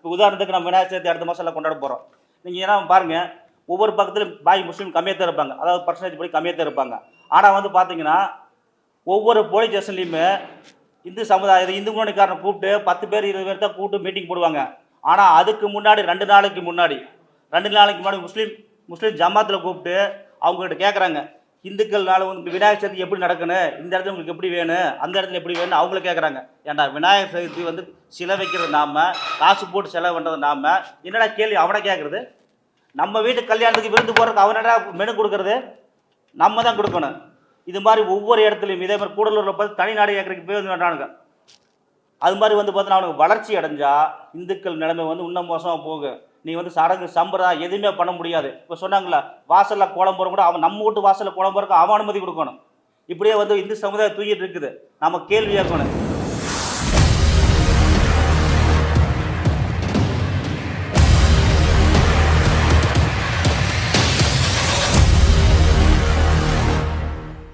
இப்போ உதாரணத்துக்கு நம்ம விநாயகர் சதுர்த்தி அடுத்த மாதம் எல்லாம் கொண்டாட போகிறோம் நீங்கள் ஏன்னா பாருங்கள் ஒவ்வொரு பக்கத்துலையும் பாய் முஸ்லீம் கம்மியாக தான் இருப்பாங்க. அதாவது பர்சன்டேஜ் படி கம்மியாக தான் இருப்பாங்க. ஆனால் வந்து பார்த்தீங்கன்னா ஒவ்வொரு போலீஸ் ஸ்டேஷன்லையுமே இந்து சமுதாயம் இந்து முன்னணிக்காரனை கூப்பிட்டு பத்து பேர் இருபது பேர் தான் கூப்பிட்டு மீட்டிங் போடுவாங்க. ஆனால் அதுக்கு முன்னாடி ரெண்டு நாளைக்கு முன்னாடி ரெண்டு நாளைக்கு முன்னாடி முஸ்லீம் முஸ்லீம் ஜமாத்தில் கூப்பிட்டு அவங்ககிட்ட கேட்குறாங்க இந்துக்கள்னால வந்து விநாயகர் சதுர்த்தி எப்படி நடக்கணும்? இந்த இடத்துல உங்களுக்கு எப்படி வேணும்? அந்த இடத்துல எப்படி வேணும் அவங்கள கேட்குறாங்க ஏன்டா விநாயகர் சதுர்த்தி வந்து சிலை வைக்கிறது நாம காசு போட்டு செலவு பண்ணுறது நாம? என்னடா கேள்வி அவனை கேட்குறது நம்ம வீட்டு கல்யாணத்துக்கு விருந்து போகிறதுக்கு அவனடா மெனு கொடுக்கறது? நம்ம தான் கொடுக்கணும். இது மாதிரி ஒவ்வொரு இடத்துலையும் இதே மாதிரி கூடலூரில் பார்த்து தனி நாடு போய் வந்து வேண்டானுங்க. அது மாதிரி வந்து பார்த்தோன்னா அவனுக்கு வளர்ச்சி அடைஞ்சா இந்துக்கள் நிலைமை வந்து இன்னும் மோசமாக போகும். நீ வந்து சடங்கு சம்பிரதாயம் எதுவுமே பண்ண முடியாது. இப்போ சொன்னாங்களா வாசலில் கோலம் போகிற கூட அவன் நம்ம வீட்டு வாசலில் கோலம் போகிறக்கு அவன் அனுமதி கொடுக்கணும். இப்படியே வந்து இந்து சமுதாயம் தூக்கிட்டு இருக்குது. நம்ம கேள்வி கேட்கணும்.